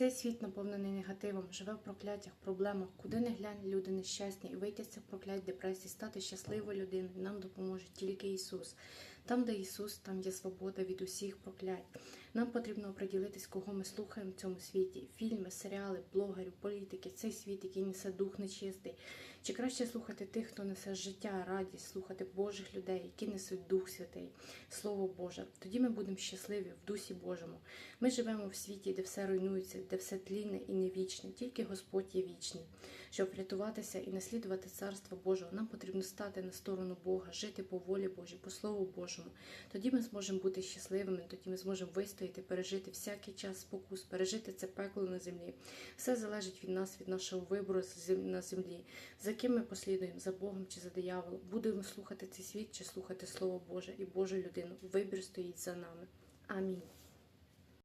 Цей світ наповнений негативом, живе в прокляттях, проблемах. Куди не глянь, люди нещасні, і вийти з цих проклять депресії, стати щасливою людиною нам допоможе тільки Ісус. Там, де Ісус, там є свобода від усіх проклять. Нам потрібно оприділитись, кого ми слухаємо в цьому світі: фільми, серіали, блогерів, політики, цей світ, який несе дух нечистий. Чи краще слухати тих, хто несе життя, радість, слухати Божих людей, які несуть Дух Святий, Слово Боже. Тоді ми будемо щасливі в Дусі Божому. Ми живемо в світі, де все руйнується, де все тлінне і не вічне, тільки Господь є вічний. Щоб врятуватися і наслідувати Царство Божого, нам потрібно стати на сторону Бога, жити по волі Божій, по Слову Божому. Тоді ми зможемо бути щасливими, тоді ми зможемо вистояти, пережити всякий час спокус, пережити це пекло на землі. Все залежить від нас, від нашого вибору на землі. За ким ми послідуємо, за Богом чи за дияволом? Будемо слухати цей світ чи слухати Слово Боже і Божу людину. Вибір стоїть за нами. Амінь.